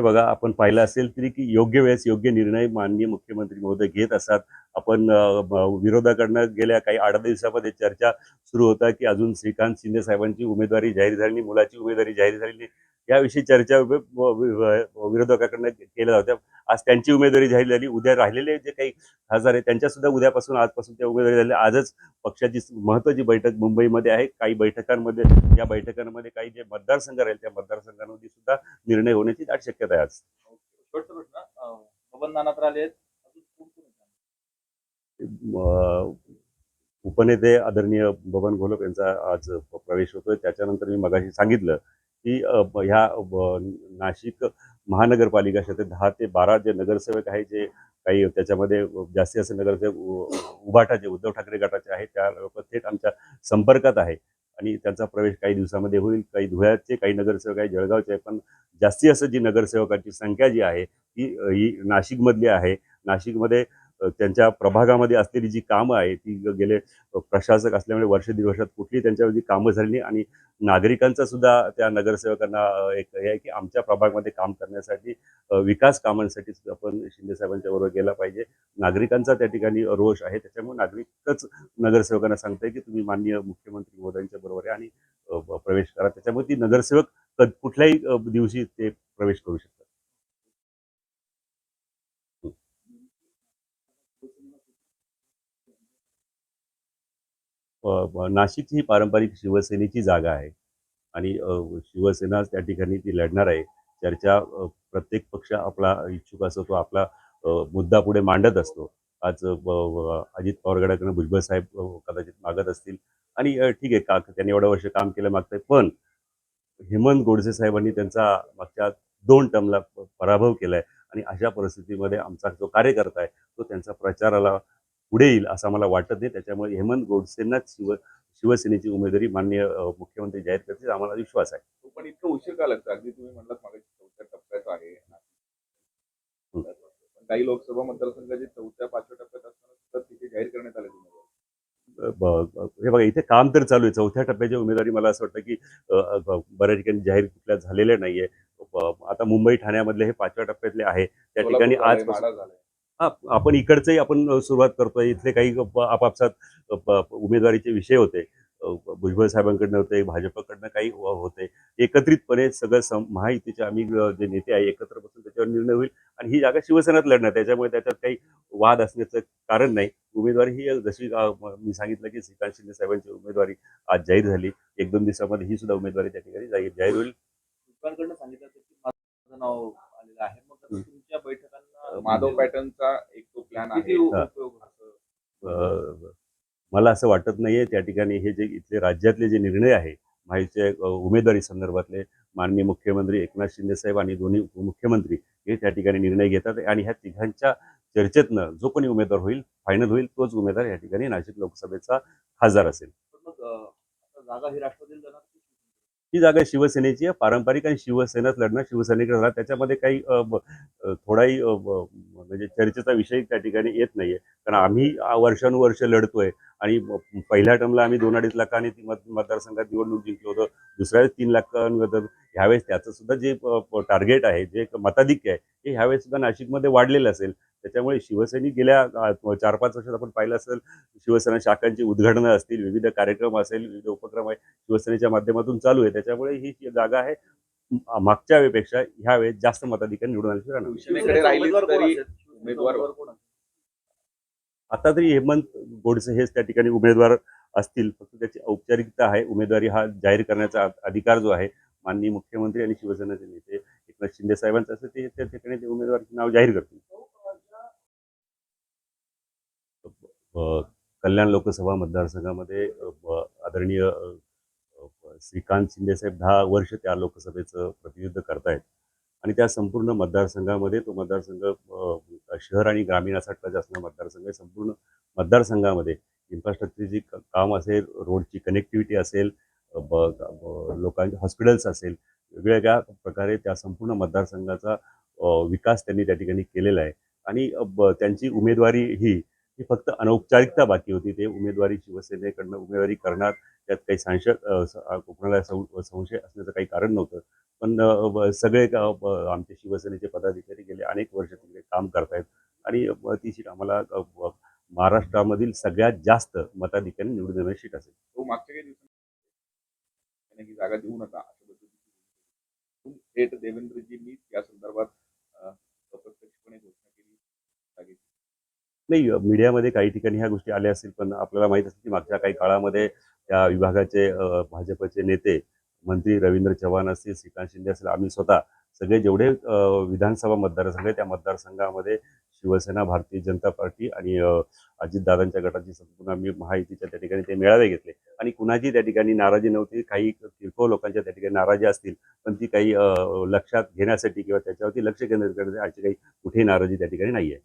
हे बघा आपण पाहिलं असेल तरी की योग्य वेळेस योग्य निर्णय माननीय मुख्यमंत्री महोदय घेत असतात. आपण विरोधाकडनं गेल्या काही आठ दिवसामध्ये चर्चा सुरू होता की अजून श्रीकांत शिंदे साहेबांची उमेदवारी जाहीर झाली मुलाची उमेदवारी जाहीर झाली याविषयी चर्चा विरोधकाकडनं केल्या होत्या. आज त्यांची उमेदवारी जाहीर झाली. उद्या राहिलेले जे काही खासदार आहेत त्यांच्या सुद्धा उद्यापासून आजपासून त्या उमेदवारी झाली आजच पक्षाची महत्त्वाची बैठक मुंबईमध्ये आहे. काही बैठकांमध्ये या बैठकांमध्ये काही जे मतदारसंघ राहील त्या मतदारसंघांमध्ये सुद्धा निर्णय होण्याची दाट शक्यता आहे आज. प्रश्न. नाना तर आले आहेत अजून कोण कोण आहेत? अं, उपनेते आदरणीय बबन घोलप यांचा आज प्रवेश होतोय. त्याच्यानंतर मी मगाशी सांगितलं की ह्या ब- नाशिक महानगरपालिका क्षेत्रात दहा ते बारा जे नगरसेवक आहे जे काही त्याच्यामध्ये जास्तीत जास्त नगरसेवक उभाटा जे उद्धव ठाकरे गटाचे आहेत त्या लोक थेट आमच्या संपर्कात आहे. आणि त्यांचा प्रवेश काही दिवसामध्ये होईल. काही धुळ्याचे काही नगरसेवक आहे जळगावचे आहे पण जास्तीत जास्त जी नगरसेवकांची संख्या जी आहे ती ही नाशिकमधली आहे. नाशिकमध्ये त्यांच्या प्रभागामध्ये असलेली जी कामं आहे ती गेले प्रशासक असल्यामुळे वर्ष दीड वर्षात कुठली त्यांच्यावर जी कामं झाली नाही आणि नागरिकांचा सुद्धा त्या नगरसेवकांना एक हे आहे की आमच्या प्रभागामध्ये काम करण्यासाठी विकास कामांसाठी सुद्धा आपण शिंदे साहेबांच्या बरोबर गेला पाहिजे. नागरिकांचा त्या ठिकाणी रोष आहे. त्याच्यामुळे नागरिकच नगरसेवकांना सांगताय की तुम्ही माननीय मुख्यमंत्री महोदयांच्या बरोबर आहे आणि प्रवेश करा. त्याच्यामुळे ती नगरसेवक कुठल्याही दिवशी ते प्रवेश करू शकतात. नाशिक ही पारंपरिक शिवसेनेची जागा आहे. आणि शिवसेना त्या ठिकाणी ती लढणार आहे. चर्चा प्रत्येक पक्ष आपला इच्छुक असतो तो आपला मुद्दा पुढे मांडत असतो. आज अजित पवार गटाकडनं भुजबळ साहेब कदाचित मागत असतील. आणि ठीक आहे का त्यांनी एवढं वर्ष काम केलं मागतंय. पण हेमंत गोडसे साहेबांनी त्यांचा मागच्या दोन टर्मला पराभव केलाय. आणि अशा परिस्थितीमध्ये आमचा जो कार्यकर्ता आहे तो त्यांचा प्रचाराला पुढे येईल असं मला वाटत नाही. त्याच्यामुळे हेमंत गोडसेंनाच शिव शिवसेनेची उमेदवारी माननीय अ, मुख्यमंत्री जाहीर करतील आम्हाला विश्वास आहे. पण इतकं उशीर का लागतं? अगदी तुम्ही म्हटलात मागे चौथ्या टप्प्यात आहे. पण काही लोकसभा मतदारसंघाचे चौथ्या पाचव्या टप्प्यात असताना सुद्धा तिथे जाहीर करण्यात आले हे बघा इथे काम तर चालू आहे. चौथ्या टप्प्याची उमेदवारी मला असं वाटतं की बऱ्याच ठिकाणी जाहीर कुठल्या झालेल्या नाहीये. आता मुंबई ठाण्यामधले हे पाचव्या टप्प्यातले आहे. त्या ठिकाणी आज हा आपण इकडचंही आपण सुरुवात करतोय. इथले काही आपापसात उमेदवारीचे विषय होते. भुजबळ साहेबांकडनं होते भाजपकडनं काही होते. एकत्रितपणे सगळं सम महायुतीचे आम्ही जे नेते आहे एकत्र बसून त्याच्यावर निर्णय होईल आणि ही जागा शिवसेनेत लढणार. त्याच्यामुळे त्याच्यात काही वाद असण्याचं कारण नाही. उमेदवारी ही जशी म- सांगितलं की श्रीकांत शिंदे साहेबांची उमेदवारी आज जाहीर झाली. एक दोन दिवसामध्ये ही सुद्धा उमेदवारी त्या ठिकाणी जाहीर जाहीर होईल. सांगितलं माधव पॅटर्नचा एक तो प्लॅन आहे. हा. उपयोग मला असं वाटत नाहीये त्या ठिकाणी हे जे इथले राज्यातले जे निर्णय आहे माहितीचे उमेदवारी संदर्भातले माननीय मुख्यमंत्री एकनाथ शिंदे साहेब आणि दोन्ही उपमुख्यमंत्री हे त्या ठिकाणी निर्णय घेतात आणि ह्या तिघांच्या चर्चेतनं जो कोणी उमेदवार होईल फायनल होईल तोच उमेदवार या ठिकाणी नाशिक लोकसभेचा खासदार असेल. जागा ही राष्ट्रवादीला जाणार. की ही जागा शिवसेनेची आहे. पारंपरिक आणि शिवसेनाच लढणार शिवसैनिक लढणार त्याच्यामध्ये काही थोडाही म्हणजे चर्चेचा विषय त्या ठिकाणी येत नाहीये. कारण आम्ही वर्षानुवर्ष लढतोय आणि पहिल्या टर्मला आम्ही दोन अडीच लाखांनी ती मत मतदारसंघात निवडणूक जिंकलो होतो. दुसऱ्या तीन लाखांबद्दल ह्यावेळेस त्याचं सुद्धा जे टार्गेट आहे जे एक मताधिक्य आहे हे ह्यावेळेस सुद्धा नाशिकमध्ये वाढलेलं असेल. त्याच्यामुळे शिवसैनिक गेल्या चार पाच वर्षात आपण पाहिलं असेल शिवसेना शाखांची उद्घाटनं असतील विविध कार्यक्रम असेल विविध उपक्रम आहे शिवसेनेच्या माध्यमातून चालू आहे. त्याच्यामुळे ही जागा आहे मागच्या वेळेपेक्षा ह्या वेळेस जास्त मताधिकारी निवडून उमेदवार असेल? आता तरी हेमंत गोडसे हेच त्या ठिकाणी उमेदवार असतील. फक्त त्याची औपचारिकता आहे. उमेदवारी हा जाहीर करण्याचा अधिकार जो आहे माननीय मुख्यमंत्री आणि शिवसेनेचे नेते एकनाथ शिंदे साहेबांचं असं ते त्या ठिकाणी ते उमेदवाराचे नाव जाहीर करतील. कल्याण लोकसभा मतदारसंघामध्ये आदरणीय श्रीकांत शिंदेसाहेब दहा वर्ष त्या लोकसभेचं प्रतिनिधित्व करतायत. आणि त्या संपूर्ण मतदारसंघामध्ये तो मतदारसंघ शहर आणि ग्रामीण असा टच असणारा मतदारसंघ आहे. संपूर्ण मतदारसंघामध्ये इन्फ्रास्ट्रक्चरची क- काम असेल रोडची कनेक्टिव्हिटी असेल ब- लोकांचे हॉस्पिटल्स असेल वेगवेगळ्या प्रकारे त्या संपूर्ण मतदारसंघाचा विकास त्यांनी त्या ठिकाणी केलेला आहे. आणि ब- त्यांची उमेदवारी ही ही फक्त अनौपचारिकता बाकी होती. ते उमेदवारी शिवसेनेकडनं उमेदवारी करणार त्यात काही संशय अ, कोणाला संशय असण्याचं काही कारण नव्हतं. पण सगळे आमचे शिवसेनेचे पदाधिकारी गेले अनेक वर्ष तिकडे काम करतायत. आणि ती सीट आम्हाला महाराष्ट्रामधील सगळ्यात जास्त मताधिकारी निवडून देणारी सीट असेल. तो मागच्या काही दिवसांनी ही जागा देऊ नका थेट देवेंद्रजींनी या संदर्भात अप्रत्यक्षपणे नाही मीडियामध्ये काही ठिकाणी ह्या गोष्टी आल्या असतील पण आपल्याला माहीत असेल की मागच्या काही काळामध्ये त्या विभागाचे भाजपचे नेते मंत्री रवींद्र चव्हाण असतील श्रीकांत शिंदे असतील आम्ही स्वतः सगळे जेवढे विधानसभा मतदारसंघ आहे त्या मतदारसंघामध्ये शिवसेना भारतीय जनता पार्टी आणि अजितदादांच्या गटाची संपूर्ण आम्ही महायुतीच्या त्या ठिकाणी ते मेळावे घेतले. आणि कुणाची त्या ठिकाणी नाराजी नव्हती काही किरकोळ लोकांच्या त्या ठिकाणी नाराजी असतील पण ती काही लक्षात घेण्यासाठी किंवा त्याच्यावरती लक्ष केंद्रित करण्यासाठी अशी काही कुठेही नाराजी त्या ठिकाणी नाही आहे